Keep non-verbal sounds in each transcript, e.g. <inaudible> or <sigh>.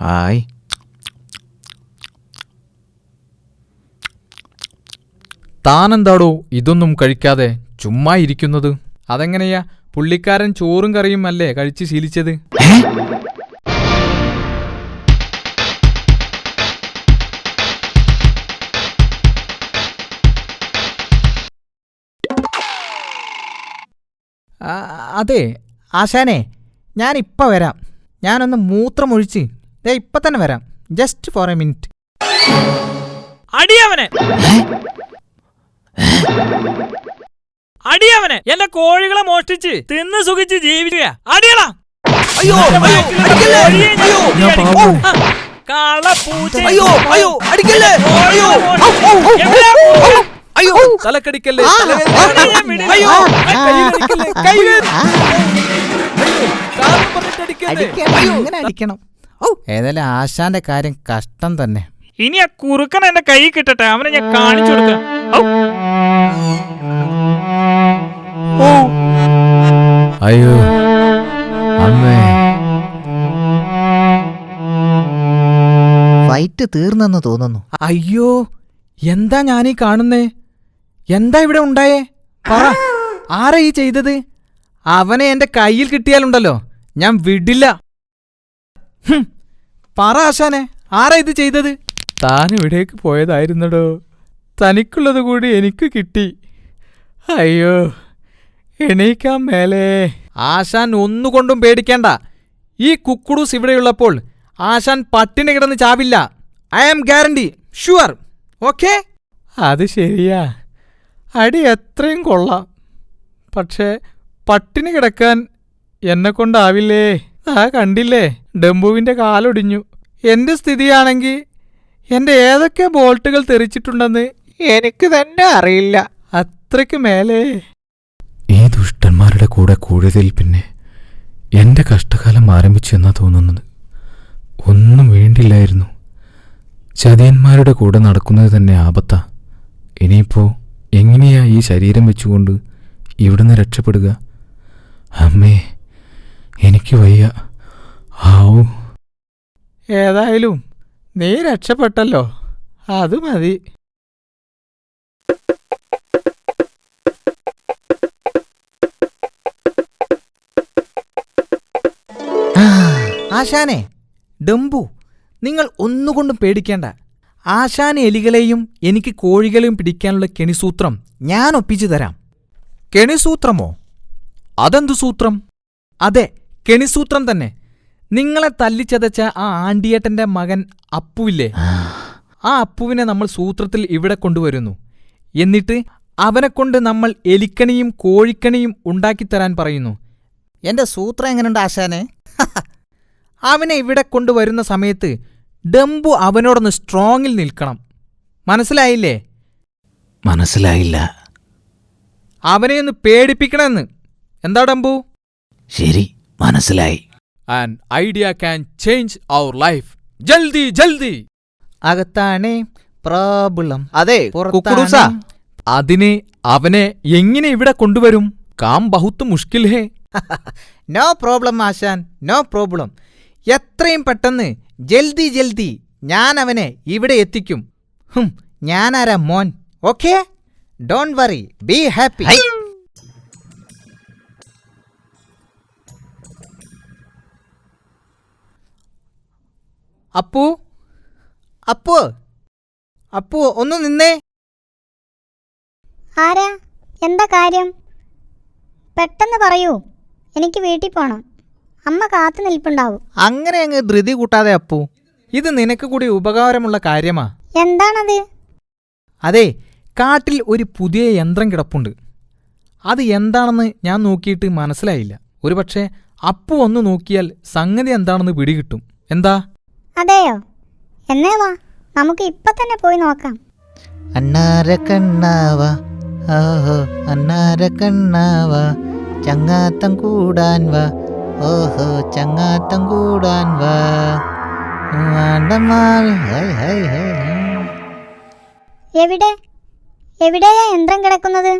Hi താനെന്താടോ ഇതൊന്നും കഴിക്കാതെ ചുമ്മാ ഇരിക്കുന്നത്? അതെങ്ങനെയാ പുള്ളിക്കാരൻ ചോറും കറിയും അല്ലേ കഴിച്ച് ശീലിച്ചത്? അതെ ആശാനെ ഞാൻ ഇപ്പം വരാം. ഞാനൊന്ന് മൂത്രമൊഴിച്ച് ദേ ഇപ്പൊ തന്നെ വരാം. ജസ്റ്റ് ഫോർ എ മിനിറ്റ് അടിയവനെ. അടിയവനെ. എന്റെ കോഴികളെ മോഷ്ടിച്ച് തിന്ന് സുഖിച്ച് ജീവിക്കുക. അടിയടാ. അയ്യോ അടിക്കല്ലേ? തലക്കടിക്കല്ലേ. അടിക്കണം. ഏതായാലും ആശാന്റെ കാര്യം കഷ്ടം തന്നെ. ഇനി ആ കുറുക്കൻ എന്റെ കൈ കിട്ടട്ടെ അവനെ ഞാൻ കാണിച്ചു കൊടുക്കാം. ഓ. അയ്യോ അമ്മേ. ഫൈറ്റ് തീർന്നെന്ന് തോന്നുന്നു. അയ്യോ എന്താ ഞാനീ കാണുന്നേ? എന്താ ഇവിടെ ഉണ്ടായേ? പറ ആരാ ഈ ചെയ്തത്? അവനെ എന്റെ കയ്യിൽ കിട്ടിയാലുണ്ടല്ലോ ഞാൻ വിടില്ല. പറ ആശാനെ ആരാ ഇത് ചെയ്തത്? താൻ ഇവിടേക്ക് പോയതായിരുന്നടോ. തനിക്കുള്ളത് കൂടി എനിക്ക് കിട്ടി. അയ്യോ എണീക്കാൻ മേലേ. ആശാൻ ഒന്നുകൊണ്ടും പേടിക്കേണ്ട. ഈ കുക്കുടൂസ് ഇവിടെയുള്ളപ്പോൾ ആശാൻ പട്ടിണി കിടന്ന് ചാവില്ല. I am guarantee sure okay അത് ശരിയാ. അടി എത്രയും കൊള്ളാം. പക്ഷേ പട്ടിണി കിടക്കാൻ എന്നെ കൊണ്ടാവില്ലേ ആ കണ്ടില്ലേ? ഡംബുവിന്റെ കാലൊടിഞ്ഞു. എന്റെ സ്ഥിതിയാണെങ്കിൽ എന്റെ ഏതൊക്കെ ബോൾട്ടുകൾ തെറിച്ചിട്ടുണ്ടെന്ന് എനിക്ക് തന്നെ അറിയില്ല. അത്രയ്ക്ക് മേലെ. ഈ ദുഷ്ടന്മാരുടെ കൂടെ കൂടിയതിൽ പിന്നെ എന്റെ കഷ്ടകാലം ആരംഭിച്ചു എന്നാ തോന്നുന്നത്? ഒന്നും വേണ്ടില്ലായിരുന്നു. ചതിയന്മാരുടെ കൂടെ നടക്കുന്നത് തന്നെ ആപത്ത. ഇനിയിപ്പോ എങ്ങനെയാ ഈ ശരീരം വെച്ചുകൊണ്ട് ഇവിടുന്ന് രക്ഷപ്പെടുക? അമ്മേ എനിക്ക് വയ്യ. ആവൂ ഏതായാലും നീ രക്ഷപ്പെട്ടല്ലോ. അത് മതി. ആ, ആശാനെ ഡംബു നിങ്ങൾ ഒന്നുകൊണ്ടും പേടിക്കേണ്ട. ആശാൻ എലികളെയും എനിക്ക് കോഴികളെയും പിടിക്കാനുള്ള കെണിസൂത്രം ഞാൻ ഒപ്പിച്ചു തരാം. കെണിസൂത്രമോ? അതെന്തു സൂത്രം? അതെ കെണിസൂത്രം തന്നെ. നിങ്ങളെ തല്ലിച്ചതച്ച ആ ആണ്ടിയേട്ടന്റെ മകൻ അപ്പുവില്ലേ? ആ. അപ്പുവിനെ നമ്മൾ സൂത്രത്തിൽ ഇവിടെ കൊണ്ടുവരുന്നു. എന്നിട്ട് അവനെക്കൊണ്ട് നമ്മൾ എലിക്കണിയും കോഴിക്കണിയും ഉണ്ടാക്കിത്തരാൻ പറയുന്നു. എന്റെ സൂത്രം എങ്ങനെയുണ്ട് ആശാനെ? <laughs> അവനെ ഇവിടെ കൊണ്ടുവരുന്ന സമയത്ത് ഡംബു അവനോടൊന്ന് സ്ട്രോങ്ങിൽ നിൽക്കണം. മനസ്സിലായില്ലേ? മനസ്സിലായില്ല. അവനെ ഒന്ന് പേടിപ്പിക്കണമെന്ന്. എന്താ ഡംബു? ശരി. മനസ്സിലായി. And idea can change our life ജൽദി ജൽദി. അകത്താണ് പ്രോബ്ലം അതെ അതിനെ അവനെ എങ്ങനെ ഇവിടെ കൊണ്ടുവരും? കാം ബഹുത്ത് മുഷ്കിൽ ഹേ. <laughs> നോ പ്രോബ്ലം ആശാൻ. നോ പ്രോബ്ലം എത്രയും പെട്ടെന്ന് ജൽദി ജൽദി ഞാൻ അവനെ ഇവിടെ എത്തിക്കും. ഹും ഞാനാരാ മോൻ? Okay don't worry be happy Appu Appu Appu ഒന്ന് നിന്നേ. ആരാ? എന്താ കാര്യം? പെട്ടെന്ന് പറയൂ. എനിക്ക് വീട്ടിൽ പോണം. അമ്മ കാത്തു നിൽപ്പുണ്ടാവും. അങ്ങനെ അങ്ങ് ധൃതി കൂട്ടാതെ അപ്പു ഇത് നിനക്ക് കൂടി ഉപകാരമുള്ള കാര്യമാ. എന്താണത്? അതെ കാട്ടിൽ ഒരു പുതിയ യന്ത്രം കിടപ്പുണ്ട്. അത് എന്താണെന്ന് ഞാൻ നോക്കിയിട്ട് മനസ്സിലായില്ല. ഒരുപക്ഷെ അപ്പു ഒന്ന് നോക്കിയാൽ സംഗതി എന്താണെന്ന് പിടികിട്ടും. എന്താ? അതെയോ? എന്നേ വാ നമുക്ക് ഇപ്പൊ തന്നെ പോയി നോക്കാം. അന്നാര കണ്ണാവ ഓഹോ അന്നാര കണ്ണാവ ചങ്ങാത്തം കൂടാൻ വാ ഓഹോ ചങ്ങാത്തം കൂടാൻ വാ. ആണ്ടമാവി, ഹൈ, ഹൈ, ഹൈ, ഹൈ. എവിടെ? എവിടെയാ യന്ത്രം കിടക്കുന്നത്?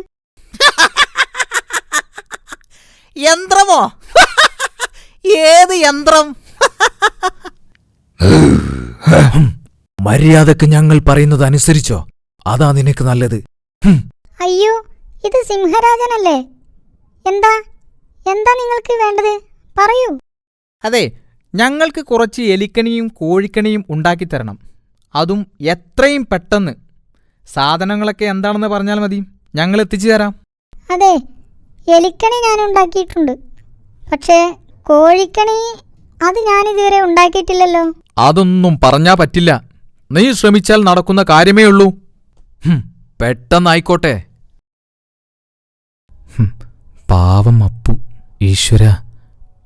യന്ത്രമോ? <laughs> ഏത് യന്ത്രം? <laughs> മര്യാദയ്ക്ക് ഞങ്ങൾ പറയുന്നത് അനുസരിച്ചോ അതാ നിനക്ക് നല്ലത്. അയ്യോ ഇത് സിംഹരാജനല്ലേ? എന്താ? എന്താ നിങ്ങൾക്ക് വേണ്ടത്? പറയൂ. അതെ ഞങ്ങൾക്ക് കുറച്ച് എലിക്കണിയും കോഴിക്കണിയും ഉണ്ടാക്കിത്തരണം. അതും എത്രയും പെട്ടെന്ന്. സാധനങ്ങളൊക്കെ എന്താണെന്ന് പറഞ്ഞാൽ മതി. ഞങ്ങൾ എത്തിച്ചു തരാം. അതെ എലിക്കണി ഞാൻ ഉണ്ടാക്കിയിട്ടുണ്ട്. പക്ഷേ കോഴിക്കണി അത് ഞാനിതുവരെ ഉണ്ടാക്കിയിട്ടില്ലല്ലോ. അതൊന്നും പറഞ്ഞാ പറ്റില്ല. നീ ശ്രമിച്ചാൽ നടക്കുന്ന കാര്യമേയുള്ളൂ പെട്ടെന്നായിക്കോട്ടെ. പാവം അപ്പു ഈശ്വര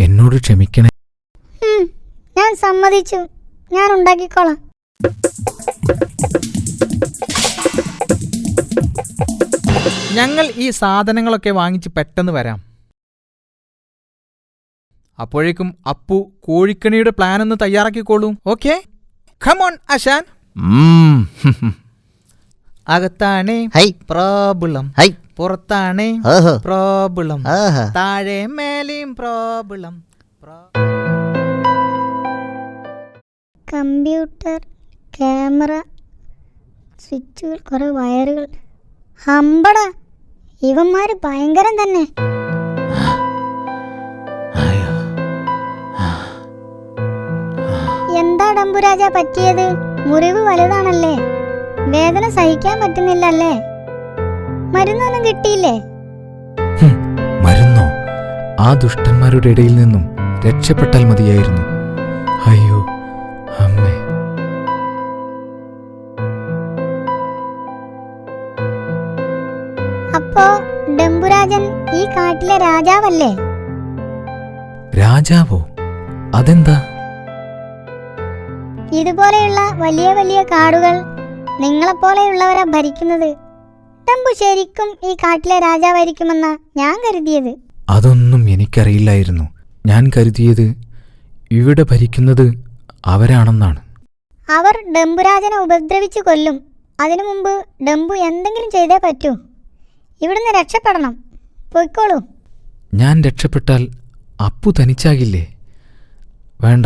എന്നോട് ക്ഷമിക്കണേ. ഞാൻ സമ്മതിച്ചു. ഞാൻ ഉണ്ടാക്കിക്കോളാം. ഞങ്ങൾ ഈ സാധനങ്ങളൊക്കെ വാങ്ങിച്ച് പെട്ടെന്ന് വരാം. അപ്പോഴേക്കും അപ്പു കോഴിക്കണിയുടെ പ്ലാൻ ഒന്ന് തയ്യാറാക്കിക്കോളൂ. ഓക്കെ ഖമോൺ അശാൻ. അകത്താണേ ഹൈ. പ്രോബിളം ഹൈ. പുറത്താണേ പ്രോബ്ലം പ്രോബിളം താഴെ മേലെയും പ്രോബിളം കമ്പ്യൂട്ടർ ക്യാമറ സ്വിച്ചുകൾ കുറേ വയറുകൾ. ഹമ്പട. ഇവന്മാര് ഭയങ്കരം തന്നെ. ഡംബുരാജ പറ്റിയത്? മുറിവ് വലുതാണല്ലേ? വേദന സഹിക്കാൻ പറ്റുന്നില്ലല്ലേ? മരുന്നൊന്നും കിട്ടിയില്ലേ? മരുന്നോ? ആ ദുഷ്ടന്മാരുടെ ഇടയിൽ നിന്നും രക്ഷപ്പെട്ടാൽ മതിയായിരുന്നു. അയ്യോ അമ്മേ. അപ്പോ ഡംബുരാജൻ ഈ കാട്ടിലെ രാജാവല്ലേ? രാജാവോ? അതെന്താ? ഇതുപോലെയുള്ള വലിയ വലിയ കാടുകൾ നിങ്ങളെപ്പോലെയുള്ളവരാ ഭരിക്കുന്നത്. തമ്പു ശരിക്കും ഈ കാട്ടിലെ രാജാവായിരിക്കുമെന്ന ഞാൻ കരുതിയത്. അതൊന്നും എനിക്കറിയില്ലായിരുന്നു. ഞാൻ കരുതിയത് ഇവിടെ ഭരിക്കുന്നത് അവരാണെന്നാണ്. അവർ ഡംബുരാജനെ ഉപദ്രവിച്ചു കൊല്ലും. അതിനു മുമ്പ് ഡംബു എന്തെങ്കിലും ചെയ്തേ പറ്റൂ. ഇവിടുന്ന് രക്ഷപ്പെടണം. പൊയ്ക്കോളൂ. ഞാൻ രക്ഷപ്പെട്ടാൽ അപ്പു തനിച്ചാകില്ലേ? വേണ്ട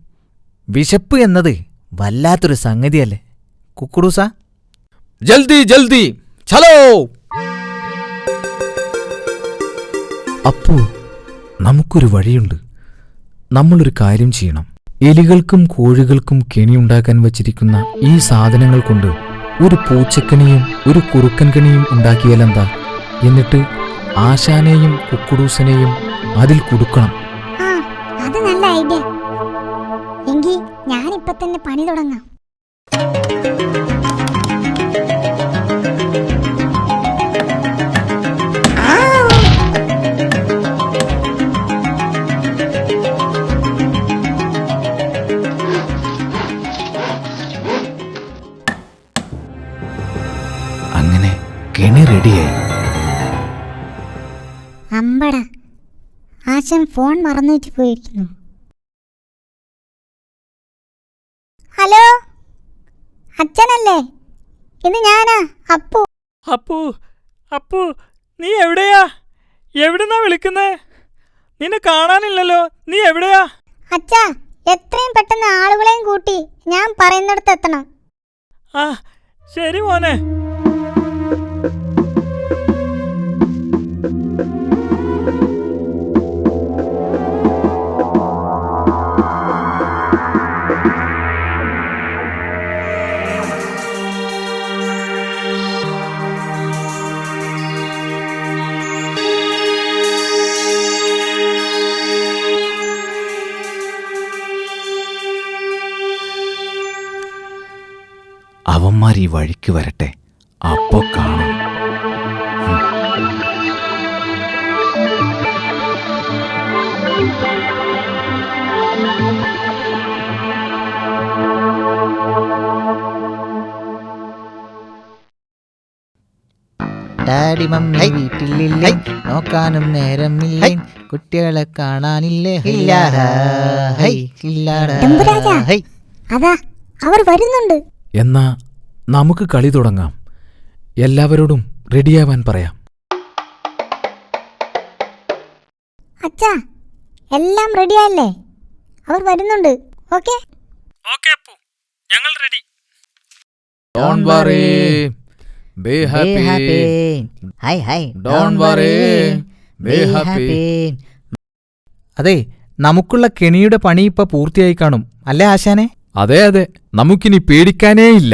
വിശപ്പ് എന്നത് വല്ലാത്തൊരു സംഗതിയല്ലേ? കുക്കുറൂസ ജൽദി ജൽദി ചലോ! അപ്പോ നമുക്കൊരു വഴിയുണ്ട്. നമ്മളൊരു കാര്യം ചെയ്യണം. എലികൾക്കും കോഴികൾക്കും കെണി ഉണ്ടാക്കാൻ വച്ചിരിക്കുന്ന ഈ സാധനങ്ങൾ കൊണ്ട് ഒരു പൂച്ചക്കണിയും ഒരു കുറുക്കൻ കണിയും ഉണ്ടാക്കിയാലെന്താ എന്നിട്ട് ആശാനെയും കുക്കുടൂസനെയും അതിൽ കുടുക്കണം. ആ അത് നല്ല ഐഡിയ. എങ്കിൽ ഞാനിപ്പോ തന്നെ പണി തുടങ്ങാം. അങ്ങനെ കെണി റെഡിയായി. അമ്പട. ആശൻ ഫോൺ മറന്നു വെച്ച് പോയിരിക്കുന്നു. ഹലോ? അച്ഛനല്ലേ? ഇത് ഞാനാ അപ്പു. അപ്പു അപ്പു നീ എവിടെയാ? എവിടുന്നാ വിളിക്കുന്നേ? നിന്നെ കാണാനില്ലല്ലോ നീ എവിടെയാ? അച്ഛാ എത്രയും പെട്ടെന്ന് ആളുകളെയും കൂട്ടി ഞാൻ പറയുന്നിടത്ത് എത്തണം ആ ശരി മോനെ. അവന്മാർ ഈ വഴിക്ക് വരട്ടെ. അപ്പോൾ കാണാം. ഡാഡി മമ്മി വീട്ടിലില്ല? നോക്കാനും നേരം ഇല്ല കുട്ടികളെ കാണാനില്ലേ. അവർ വരുന്നുണ്ട്. എന്നാ നമുക്ക് കളി തുടങ്ങാം. എല്ലാവരോടും റെഡിയാവാൻ പറയാം. അച്ഛാ എല്ലാം റെഡിയല്ലേ അവർ വരുന്നുണ്ട്. ഓക്കെ? ഓക്കെ അപ്പു. ഞങ്ങൾ ready. Don't worry be happy high ഹൈ Don't വറി ബി ഹാപ്പി അതെ നമുക്കുള്ള കെണിയുടെ പണി ഇപ്പൊ പൂർത്തിയായി കാണും. അല്ലേ ആശാനെ? അതെ അതെ. നമുക്കിനി പേടിക്കാനേ ഇല്ല.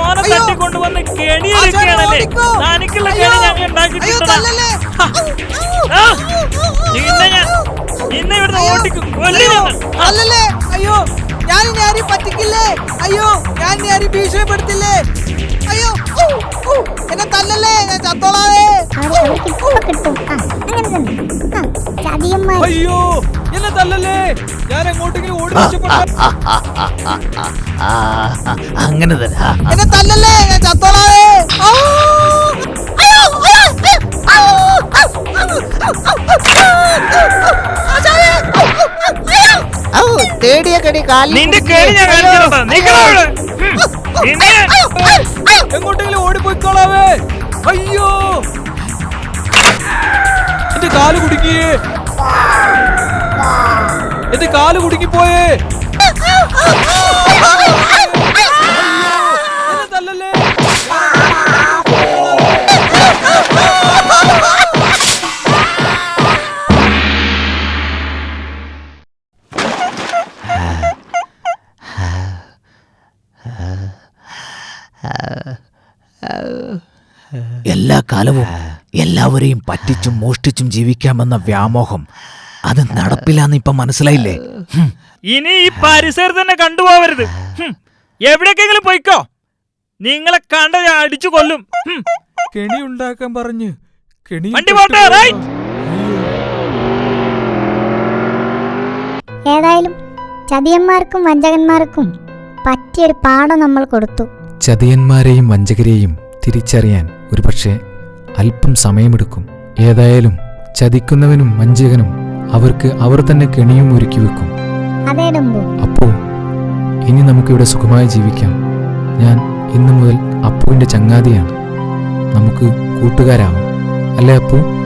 ഓനെ തട്ടിക്കൊണ്ടുവന്ന് കെണിയൊരുക്കുകയാണല്ലേ തനിക്കുള്ള കെണി ഞങ്ങൾ ഉണ്ടാക്കിട്ടുണ്ടോ ഇന്ന് ഞാൻ ഇന്ന് ഇവിടുന്ന്. അല്ലല്ലേ. അയ്യോ. ഞാൻ ഇനി ആരെയും പറ്റിക്കില്ലേ അയ്യോ ഞാൻ ഇനി ആരെയും ഭീഷണിപ്പെടുത്തില്ലേ അയ്യോ എന്നെ തല്ലല്ലേ ഞാൻ ചത്തോളാവേ അയ്യോ എന്നെ തല്ലല്ലേ ഞാൻ എങ്ങോട്ടെങ്കിലും ഓടി അങ്ങനെ തന്നെ എന്നെ തല്ലല്ലേ ഞാൻ ചത്തോളാവേ കടി നിന്റെ കെണി ഞാൻ എങ്ങോട്ടെങ്കിലും ഓടിപ്പോയിക്കോളാവേ. അയ്യോ. എന്റെ കാൽ കുടുക്കിയേ എന്റെ കാൽ കുടുങ്ങിപ്പോയേ. എന്നെ തല്ലല്ലേ എല്ലാ കാലവും എല്ലാവരെയും പറ്റിച്ചും മോഷ്ടിച്ചും ജീവിക്കാമെന്ന വ്യാമോഹം. അത് നടപ്പില്ലാന്ന് ഇപ്പൊ മനസ്സിലായില്ലേ. ഇനി ഈ പരിസരത്ത് തന്നെ കണ്ടുപോവരുത്. എവിടേക്കെങ്കിലും പോയിക്കോ. നിങ്ങളെ കണ്ട ഞാൻ അടിച്ചു കൊല്ലും. കെണി ഉണ്ടാക്കാൻ പറഞ്ഞ് കെണി വണ്ടി പോട്ടെ, ഏതായാലും ചതിയന്മാർക്കും വഞ്ചകന്മാർക്കും പറ്റിയൊരു പാഠം നമ്മൾ കൊടുത്തു. ചതിയന്മാരെയും വഞ്ചകരെയും തിരിച്ചറിയാൻ ഒരുപക്ഷെ അല്പം സമയമെടുക്കും. ഏതായാലും ചതിക്കുന്നവനും വഞ്ചകനും അവർക്ക് അവർ തന്നെ കെണിയും ഒരുക്കി വെക്കും. അപ്പോ ഇനി നമുക്കിവിടെ സുഖമായി ജീവിക്കാം. ഞാൻ ഇന്നു മുതൽ അപ്പുവിന്റെ ചങ്ങാതിയാണ്. നമുക്ക് കൂട്ടുകാരാവും. അല്ലേ അപ്പു?